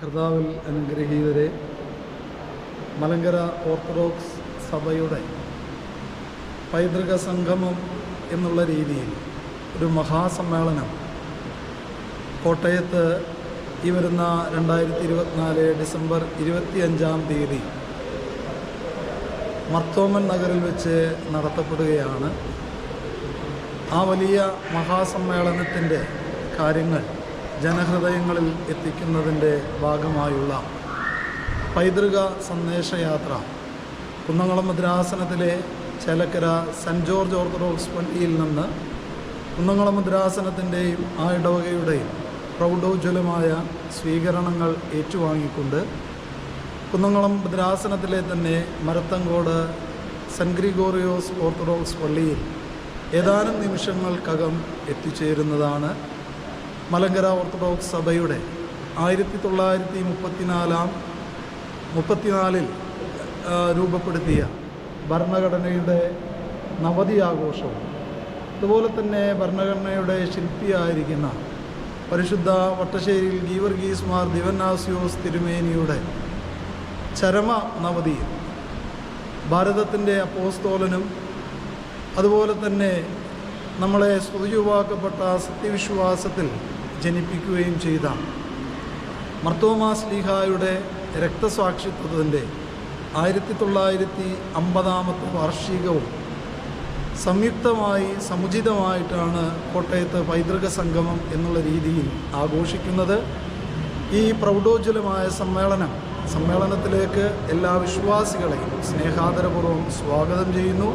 കർത്താവിൽ അനുഗ്രഹീതരെ മലങ്കര ഓർത്തഡോക്സ് സഭയുടെ പൈതൃക സംഗമം എന്നുള്ള രീതിയിൽ ഒരു മഹാസമ്മേളനം കോട്ടയത്ത് ഈ വരുന്ന രണ്ടായിരത്തി ഇരുപത്തിനാല് ഡിസംബർ ഇരുപത്തിയഞ്ചാം തീയതി മർത്തോമൻ നഗറിൽ വെച്ച് നടത്തപ്പെടുകയാണ്. ആ വലിയ മഹാസമ്മേളനത്തിന്റെ കാര്യങ്ങൾ ജനഹൃദയങ്ങളിൽ എത്തിക്കുന്നതിന്റെ ഭാഗമായുള്ള പൈതൃക സന്ദേശയാത്ര കുന്നംകുളം മദ്രാസനത്തിലെ ചേലക്കര സെന്റ് ജോർജ് ഓർത്തഡോക്സ് പള്ളിയിൽ നിന്ന് കുന്നംകുളം മദ്രാസനത്തിന്റെയും ആ ഇടവകയുടെയും പ്രൗഢോജ്വലമായ സ്വീകരണങ്ങൾ ഏറ്റുവാങ്ങിക്കൊണ്ട് കുന്നംകുളം ഭദ്രാസനത്തിലെ തന്നെ മരത്തങ്കോട് സെന്റ് ഗ്രിഗോറിയോസ് ഓർത്തഡോക്സ് പള്ളിയിൽ ഏതാനും നിമിഷങ്ങൾക്കകം എത്തിച്ചേരുന്നതാണ് മലങ്കര ഓർത്തഡോക്സ് സഭയുടെ ആയിരത്തി തൊള്ളായിരത്തി മുപ്പത്തിനാലാം മുപ്പത്തിനാലിൽ രൂപപ്പെടുത്തിയ ഭരണഘടനയുടെ നവതി ആഘോഷവും അതുപോലെ തന്നെ ഭരണഘടനയുടെ ശില്പിയായിരിക്കുന്ന പരിശുദ്ധ വട്ടശ്ശേരിയിൽ ഗീവർഗീസ് മാർ ദിവന്നാസിയോസ് തിരുമേനിയുടെ ചരമ നവതിയും ഭാരതത്തിന്റെ അപ്പോസ്തോലനും അതുപോലെ തന്നെ നമ്മളെ സ്തുതിയുവാക്കപ്പെട്ട സത്യവിശ്വാസത്തിൽ ജനിപ്പിക്കുകയും ചെയ്ത മർത്തോമാ സ്ലീഹായുടെ രക്തസാക്ഷിത്വത്തിന്റെ ആയിരത്തി തൊള്ളായിരത്തി അമ്പതാമത്തെ വാർഷികവും സംയുക്തമായി സമുചിതമായിട്ടാണ് കോട്ടയത്ത് പൈതൃക സംഗമം എന്നുള്ള രീതിയിൽ ആഘോഷിക്കുന്നത്. ഈ പ്രൗഢോജ്വലമായ സമ്മേളനം സമ്മേളനത്തിലേക്ക് എല്ലാ വിശ്വാസികളെയും സ്നേഹാദരപൂർവം സ്വാഗതം ചെയ്യുന്നു.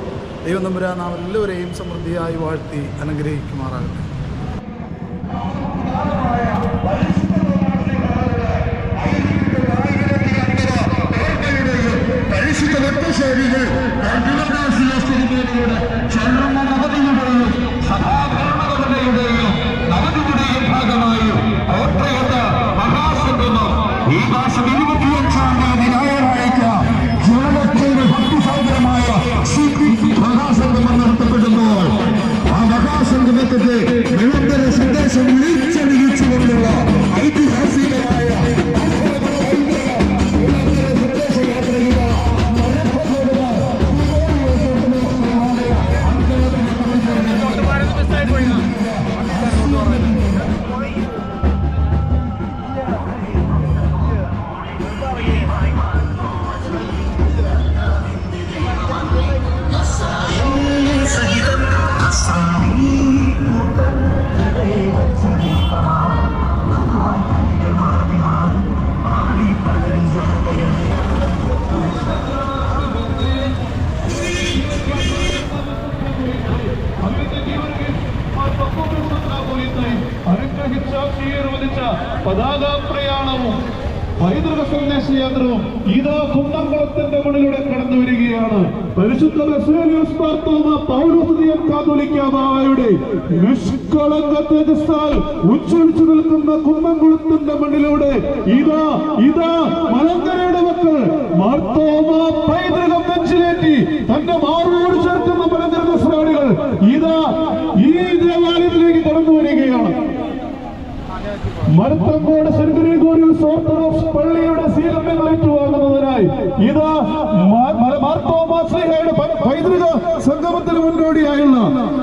ദൈവം നമ്പുരാൻ നാം എല്ലാവരെയും സമൃദ്ധിയായി വാഴ്ത്തി അനുഗ്രഹിക്കുമാറാകട്ടെ. പതാക പ്രയാണവും പൈതൃക സന്ദേശയാത്രവും ഇതാ കുന്നംകുളത്തിന്റെ മണ്ണിലൂടെ കടന്നു വരികയാണ്. പരിശുദ്ധ ബസേലിയോസ് മാർത്തോമ പൗലോസ്തിയൻ കാതോലിക്ക നിഷ്കളങ്ക തേജസ്സാൽ ഉജ്ജ്വലിച്ചു നിൽക്കുന്ന കുന്നംകുളത്തിന്റെ മണ്ണിലൂടെ ഇതാ ഇതാ മലങ്കരയുടെ മക്കൾ മാർത്തോമ പൈതൃകം നെഞ്ചിലേറ്റി തന്റെ മാറോട് ചേർക്കുന്ന മലങ്കര ക്രിസ്ത്യാനികൾ ഇതാ ഈ ദേവാലയത്തിലേക്ക് കടന്നു വരികയാണ് മരത്തങ്കോട് സെന്റ് ഗ്രിഗോറിയസ് ഓർത്തഡോക്സ് പള്ളിയുടെ സ്വീകരണങ്ങൾ ഏറ്റുവാങ്ങുന്നതിനായി ഇതാ മാർത്തോമാശ്രീഹയുടെ പൈതൃക സംഗമത്തിന് മുന്നോടിയായുള്ള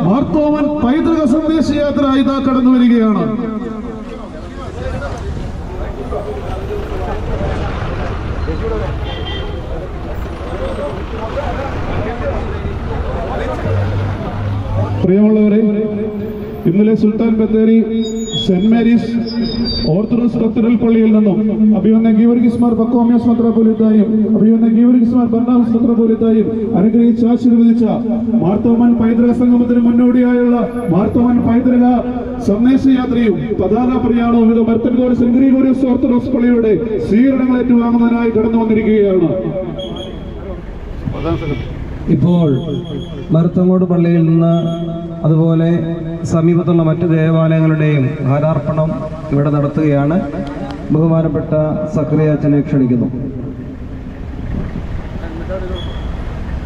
മാർത്തോമൻ പൈതൃക സന്ദേശയാത്ര ഇതാ കടന്നു വരികയാണ്. പ്രിയമുള്ളവരെ ഇന്നലെ Sultan Bathery saint Mary's orthodox cathedral പള്ളിയിൽ നിന്നും അഭിവന്യ ഗീവർഗിസ്മാർ പക്കോമ്യാസ് മെത്രാപോലിത്തായും അഭിവന്യ ഗീവർഗിസ്മാർ ബർണാമസ് മെത്രാപോലിത്തായും അനുഗ്രഹിച്ച് ആശീർവദിച്ച മാർത്തോമൻ പൈതൃക സംഗമത്തിന് മുന്നോടിയായുള്ള മാർത്തോമൻ പൈതൃക സന്ദേശയാത്രയും പതാക പ്രയാണവും ഇത് മരത്തൻകോട് സെന്റ് ഗ്രിഗോറിയസ് ഓർത്തഡോക്സ് പള്ളിയുടെ സ്വീകരണങ്ങൾ ഏറ്റുവാങ്ങുന്നതിനായി കടന്നു വന്നിരിക്കുകയാണ് ഇപ്പോൾ മരുത്തങ്ങോട് പള്ളിയിൽ നിന്ന് അതുപോലെ സമീപത്തുള്ള മറ്റ് ദേവാലയങ്ങളുടെയും ഹാരാർപ്പണം ഇവിടെ നടത്തുകയാണ്. ബഹുമാനപ്പെട്ട സക്രിയ അച്ഛനെ ക്ഷണിക്കുന്നു.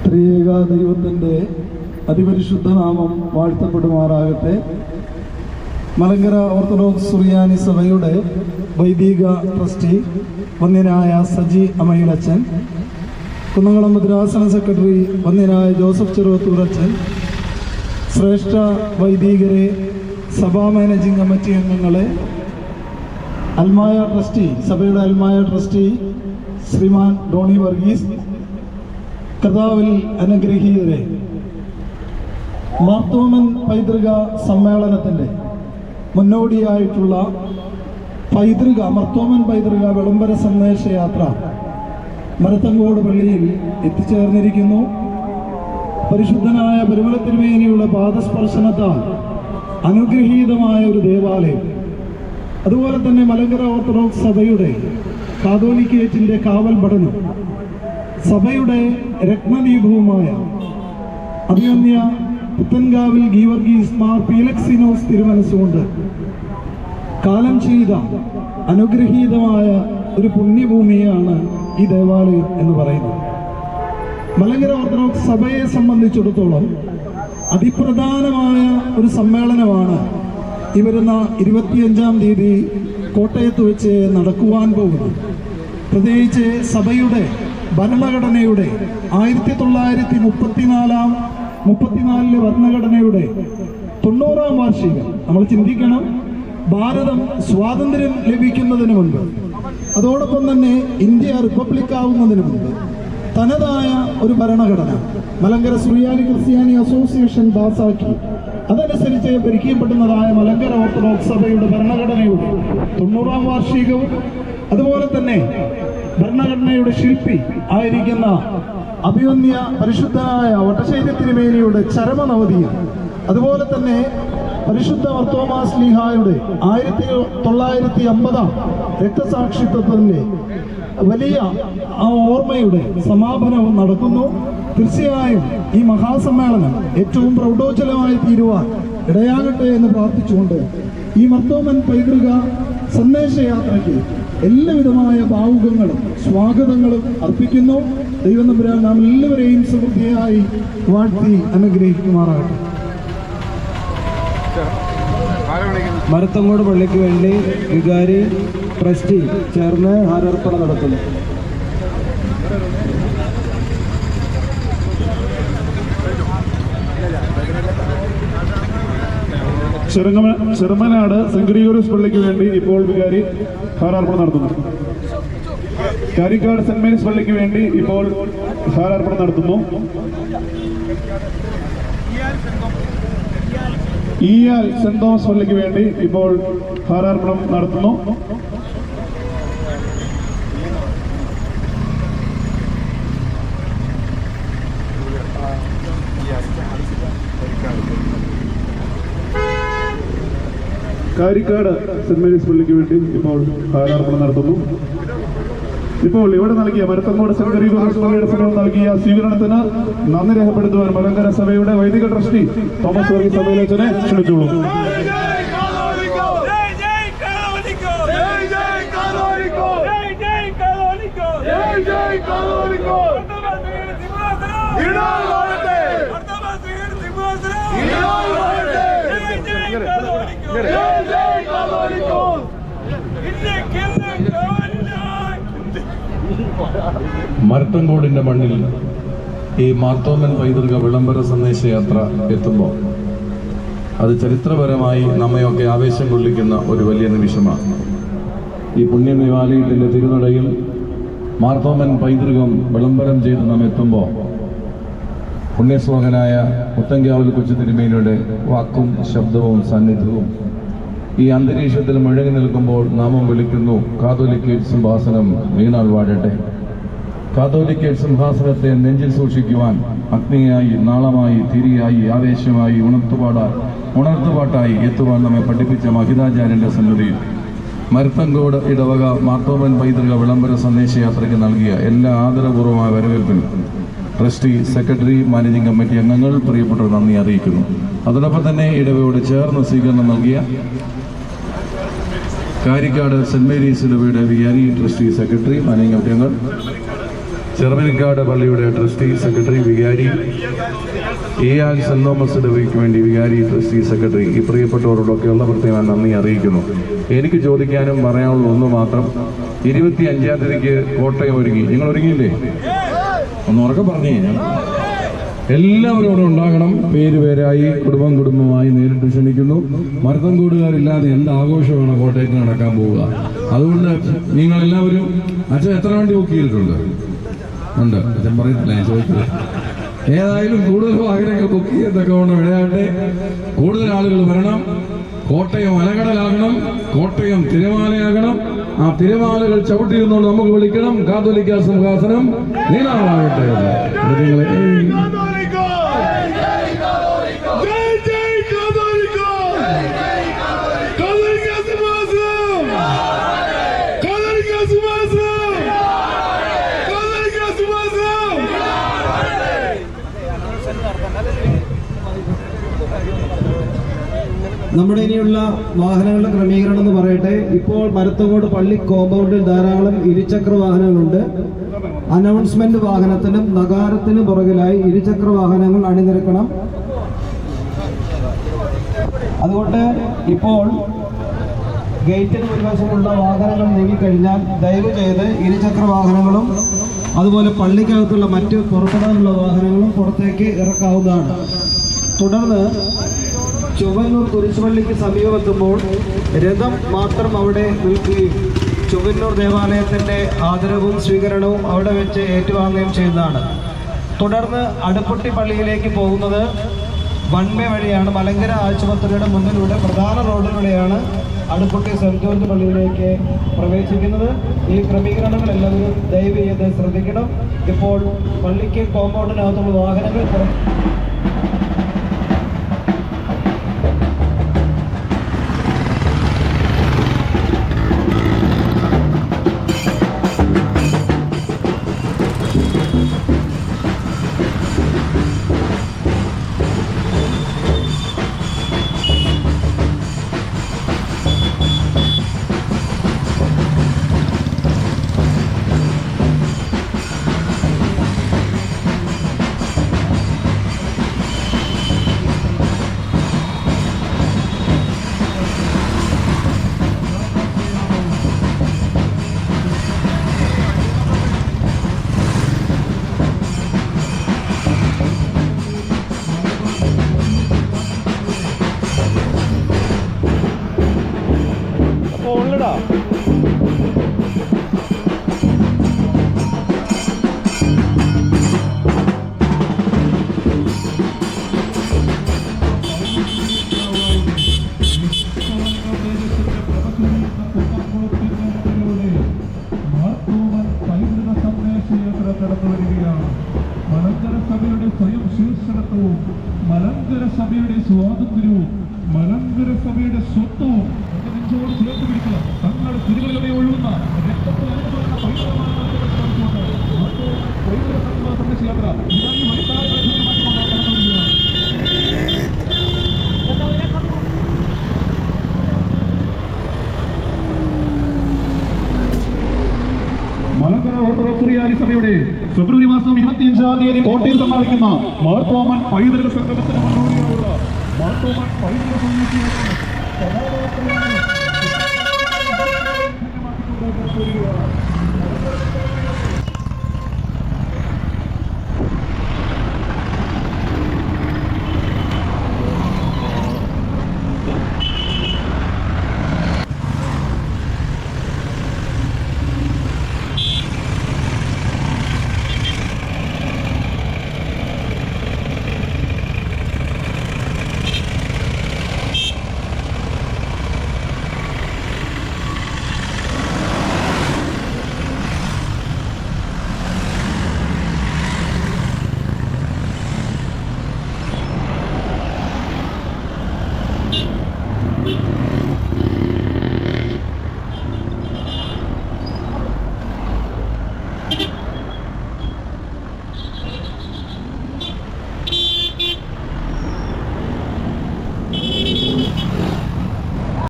ത്രിയേക ദൈവത്തിന്റെ അതിപരിശുദ്ധ നാമം വാഴ്ത്തപ്പെടുമാറാകട്ടെ. മലങ്കര ഓർത്തഡോക്സ് സുറിയാനി സഭയുടെ വൈദിക ട്രസ്റ്റി വന്യനായ സജി അമയിലച്ചൻ കുന്നംകുളം ഭദ്രാസന സെക്രട്ടറി വന്നിനായ ജോസഫ് ചെറുവത്തൂരച്ചൻ ശ്രേഷ്ഠ വൈദികരെ സഭാ മാനേജിംഗ് കമ്മിറ്റി അംഗങ്ങളെ അൽമായ ട്രസ്റ്റി സഭയുടെ അൽമായ ട്രസ്റ്റി ശ്രീമാൻ ഡോണി വർഗീസ് കർത്താവിൽ അനുഗ്രഹീതരെ മാർത്തോമൻ പൈതൃക സമ്മേളനത്തിന്റെ മുന്നോടിയായിട്ടുള്ള പൈതൃക മർത്തോമൻ പൈതൃക വിളംബര സന്ദേശയാത്ര മരത്തങ്കോട് പള്ളിയിൽ എത്തിച്ചേർന്നിരിക്കുന്നു. പരിശുദ്ധനായ പെരുമല തിരുമേനിയുടെ പാദസ്പർശനത്താൽ അനുഗ്രഹീതമായ ഒരു ദേവാലയം. അതുപോലെ തന്നെ മലങ്കര ഓർത്തഡോക്സ് സഭയുടെ കാതോലിക്കേറ്റിന്റെ കാവൽ പഠനം സഭയുടെ രത്നദീപവുമായ അഭിമന്യ പുത്തൻകാവിൽ ഗീവർഗീസ് മാർ പീലക്സിനോസ് തിരുമനസ്സുകൊണ്ട് കാലം ചെയ്ത അനുഗ്രഹീതമായ ഒരു പുണ്യഭൂമിയാണ് ഈ ദേവാലയം എന്ന് പറയുന്നത് മലങ്കര ഓർത്തഡോക്സ് സഭയെ സംബന്ധിച്ചിടത്തോളം അതിപ്രധാനമായ ഒരു സമ്മേളനമാണ് ഈ വരുന്ന ഇരുപത്തിയഞ്ചാം തീയതി കോട്ടയത്ത് വെച്ച് നടക്കുവാൻ പോകുന്നത്. പ്രത്യേകിച്ച് സഭയുടെ ഭരണഘടനയുടെ ആയിരത്തി തൊള്ളായിരത്തി മുപ്പത്തിനാലാം മുപ്പത്തിനാലിലെ ഭരണഘടനയുടെ തൊണ്ണൂറാം വാർഷികം നമ്മൾ ചിന്തിക്കണം. ഭാരതം സ്വാതന്ത്ര്യം ലഭിക്കുന്നതിന് മുൻപ് അതോടൊപ്പം തന്നെ ഇന്ത്യ റിപ്പബ്ലിക് ആവുന്നതിന് മുമ്പ് തനതായ ഒരു ഭരണഘടന മലങ്കര സുറിയാനി ക്രിസ്ത്യാനി അസോസിയേഷൻ പാസാക്കി. അതനുസരിച്ച് ഭരിക്കപ്പെടുന്നതായ മലങ്കര ഓർത്തഡോക്സ് സഭയുടെ ഭരണഘടനയുടെ തൊണ്ണൂറാം വാർഷികവും അതുപോലെ തന്നെ ഭരണഘടനയുടെ ശില്പി ആയിരിക്കുന്ന അഭിവന്യ പരിശുദ്ധനായ വട്ടശ്ശേരി തിരുമേനിയുടെ ചരമനവധിയും അതുപോലെ തന്നെ പരിശുദ്ധ വർത്തോമാ സ്ലിഹായുടെ ആയിരത്തി തൊള്ളായിരത്തി അമ്പതാം രക്തസാക്ഷിത്വത്തിന്റെ വലിയ ആ ഓർമ്മയുടെ സമാപനവും നടക്കുന്നു. തീർച്ചയായും ഈ മഹാസമ്മേളനം ഏറ്റവും പ്രൗഢോജ്വലമായി തീരുവാൻ ഇടയാകട്ടെ എന്ന് പ്രാർത്ഥിച്ചുകൊണ്ട് ഈ മർത്തോമൻ പൈതൃക സന്ദേശയാത്രയ്ക്ക് എല്ലാവിധമായ ഭാവുകങ്ങളും സ്വാഗതങ്ങളും അർപ്പിക്കുന്നു. ദൈവം നമ്പുരാൻ നാം എല്ലാവരെയും സമൃദ്ധിയായി വാഴ്ത്തി അനുഗ്രഹിക്കുമാറാകട്ടെ. മരത്തങ്ങോട് പള്ളിക്ക് വേണ്ടി വികാരി ട്രസ്റ്റി ചേർന്ന് ഹാരർപ്പണ നടത്തുന്നു. ചെറുങ്ങമ ചെറുമനാട് ഗ്രിഗോറിയസ് പള്ളിക്ക് വേണ്ടി ഇപ്പോൾ വികാരി ഹാരാർപ്പണം നടത്തുന്നു. കാരിക്കാട് സെന്റ് മേരീസ് പള്ളിക്ക് വേണ്ടി ഇപ്പോൾ ഹാരാർപ്പണം നടത്തുന്നു. ഇയാൽ സെന്റ് തോമസ് പള്ളിക്ക് വേണ്ടി ഇപ്പോൾ ഹാരാർപ്പണം നടത്തുന്നു. കാരിക്കാട് സെന്റ് മേരീസ് പള്ളിക്ക് വേണ്ടി ഇപ്പോൾ ഹാരാർപ്പണം നടത്തുന്നു. ഇപ്പോൾ ഇവിടെ നൽകിയ മരത്തങ്ങോട് സെന്റ് പള്ളിയുടെ സമയം നൽകിയ സ്വീകരണത്തിന് നന്ദി രേഖപ്പെടുത്തുവാൻ മലങ്കര സഭയുടെ വൈദിക ട്രസ്റ്റി തോമസ് വർഗീസ് സഭയിലേച്ചനെ ക്ഷണിച്ചോളൂ Jai മരത്തങ്കോടിന്റെ മണ്ണിൽ ഈ മാർത്തോമൻ പൈതൃക വിളംബര സന്ദേശയാത്ര എത്തുമ്പോൾ അത് ചരിത്രപരമായി നമ്മയൊക്കെ ആവേശം കൊള്ളിക്കുന്ന ഒരു വലിയ നിമിഷമാണ്. ഈ പുണ്യനിവാലയത്തിന്റെ തിരുനടയിൽ മാർത്തോമൻ പൈതൃകം വിളംബരം ചെയ്ത് നാം എത്തുമ്പോൾ പുണ്യശ്ലോകനായ മുത്തങ്കാവൽ കൊച്ചു തിരുമേനിയുടെ വാക്കും ശബ്ദവും സാന്നിധ്യവും ഈ അന്തരീക്ഷത്തിൽ മുഴങ്ങി നിൽക്കുമ്പോൾ നാമം വിളിക്കുന്നു കാതോലിക്കേറ്റ് സിംഹാസനം വീണാൾ വാഴട്ടെ. കാതോലിക്കേറ്റ് സിംഹാസനത്തെ നെഞ്ചിൽ സൂക്ഷിക്കുവാൻ അഗ്നിയായി നാളമായി തിരിയായി ആവേശമായി ഉണർത്തുപാടാ ഉണർത്തുപാട്ടായി എത്തുവാൻ നമ്മെ പഠിപ്പിച്ച മഹിതാചാര്യന്റെ സന്നിധിയിൽ. മരുത്തങ്കോട് ഇടവക മാർത്തോമൻ പൈതൃക വിളംബര സന്ദേശയാത്രയ്ക്ക് നൽകിയ എല്ലാ ആദരപൂർവമായ വരവേൽപ്പിനും ട്രസ്റ്റി സെക്രട്ടറി മാനേജിംഗ് കമ്മിറ്റി അംഗങ്ങൾ പ്രിയപ്പെട്ടവർ നന്ദി അറിയിക്കുന്നു. അതോടൊപ്പം തന്നെ ഇടവയോട് ചേർന്ന് സ്വീകരണം നൽകിയ കാരിക്കാട് സെന്റ് മേരീസ് ഇടവയുടെ വിയാനി ട്രസ്റ്റി സെക്രട്ടറി മാനേജിംഗ് കമ്മിറ്റി അംഗങ്ങൾ ചെറുമനിക്കാട് പള്ളിയുടെ ട്രസ്റ്റി സെക്രട്ടറി വികാരി എ ആർ സെന്റ് തോമസ് ഇടവയ്ക്ക് വേണ്ടി വികാരി ട്രസ്റ്റി സെക്രട്ടറി ഈ പ്രിയപ്പെട്ടവരോടൊക്കെയുള്ള പ്രത്യേകം നന്ദി അറിയിക്കുന്നു. എനിക്ക് ചോദിക്കാനും പറയാനുള്ള ഒന്ന് മാത്രം ഇരുപത്തി അഞ്ചാം തീയതിക്ക് കോട്ടയം ഒരുങ്ങി. നിങ്ങൾ ഒരുങ്ങിയില്ലേ? ഒന്ന് പറഞ്ഞു ഞാൻ എല്ലാവരും അവിടെ ഉണ്ടാകണം. പേര് പേരായി കുടുംബം കുടുംബമായി നേരിട്ട് ക്ഷണിക്കുന്നു. മരുത്തം കൂടുകാരില്ലാതെ എന്ത് ആഘോഷമാണ് കോട്ടയത്ത് നടക്കാൻ പോവുക? അതുകൊണ്ട് നിങ്ങൾ എല്ലാവരും അച്ഛൻ എത്ര വണ്ടി ബുക്ക് ചെയ്തിട്ടുണ്ട്? ഉണ്ട്. അച്ഛൻ പറയത്തില്ല ചോദിച്ചത്. ഏതായാലും കൂടുതൽ വാഹനങ്ങൾ ബുക്ക് ചെയ്തൊക്കെ വേണം വിളയാട്ടെ കൂടുതൽ ആളുകൾ വരണം. കോട്ടയം അലകടലാകണം. കോട്ടയം തിരമാലയാകണം. ആ തിരമാലകൾ ചവിട്ടിയിരുന്നുകൊണ്ട് നമുക്ക് വിളിക്കണം. കാതോലിക്ക സിംഹാസനം നീളാവാകട്ടെ എന്ന്. നിങ്ങളെ ജയ് ജയ് കാതോലിക്കോ കാതോലിക്ക സിംഹാസനം കാതോലിക്ക സിംഹാസനം കാതോലിക്ക സിംഹാസനം നമ്മുടെ ഇനിയുള്ള വാഹനങ്ങളുടെ ക്രമീകരണം എന്ന് പറയട്ടെ ഇപ്പോൾ മരത്തങ്ങോട് പള്ളി കോമ്പൗണ്ടിൽ ധാരാളം ഇരുചക്ര വാഹനങ്ങളുണ്ട് അനൗൺസ്മെന്റ് വാഹനത്തിനും നഗാരത്തിനും പുറകിലായി ഇരുചക്ര വാഹനങ്ങൾ അണിനിരക്കണം. അതുകൊണ്ട് ഇപ്പോൾ ഗേറ്റിന് മുൻവശമുള്ള വാഹനങ്ങൾ നീങ്ങിക്കഴിഞ്ഞാൽ ദയവ് ചെയ്ത് ഇരുചക്ര വാഹനങ്ങളും അതുപോലെ പള്ളിക്കകത്തുള്ള മറ്റ് പുറപ്പെടാനുള്ള വാഹനങ്ങളും പുറത്തേക്ക് ഇറക്കാവുന്നതാണ്. തുടർന്ന് ചൊവ്വന്നൂർ കുരിശുപള്ളിക്ക് സമീപമെത്തുമ്പോൾ രഥം മാത്രം അവിടെ നിൽക്കുകയും ചുവന്നൂർ ദേവാലയത്തിന്റെ ആദരവും സ്വീകരണവും അവിടെ വെച്ച് ഏറ്റുവാങ്ങുകയും ചെയ്യുന്നതാണ്. തുടർന്ന് അടുപ്പുട്ടി പള്ളിയിലേക്ക് പോകുന്നത് വൺവേ വഴിയാണ്. മലങ്കര ആശുപത്രിയുടെ മുന്നിലൂടെ പ്രധാന റോഡിലൂടെയാണ് അടുപ്പുട്ടി സെന്റ് ജോർജ് പള്ളിയിലേക്ക് പ്രവേശിക്കുന്നത്. ഈ ക്രമീകരണങ്ങൾ എല്ലാവരും ദയവ് ചെയ്ത് ശ്രദ്ധിക്കണം. ഇപ്പോൾ പള്ളിക്ക് കോമ്പൗണ്ടിനകത്തുള്ള വാഹനങ്ങൾ മലങ്കര ഓർത്തഡോക്സ് റിയാലി സഭയുടെ ഫെബ്രുവരി മാസം ഇരുപത്തിയഞ്ചാം തീയതി കോട്ടയിൽ സമ്മാനിക്കുന്ന മാർത്തോമൻ പൈതൃക സംഗമത്തിന് മുന്നോടിയായുള്ള മാർത്തോമൻ പൈതൃക സമിതിയുടെ.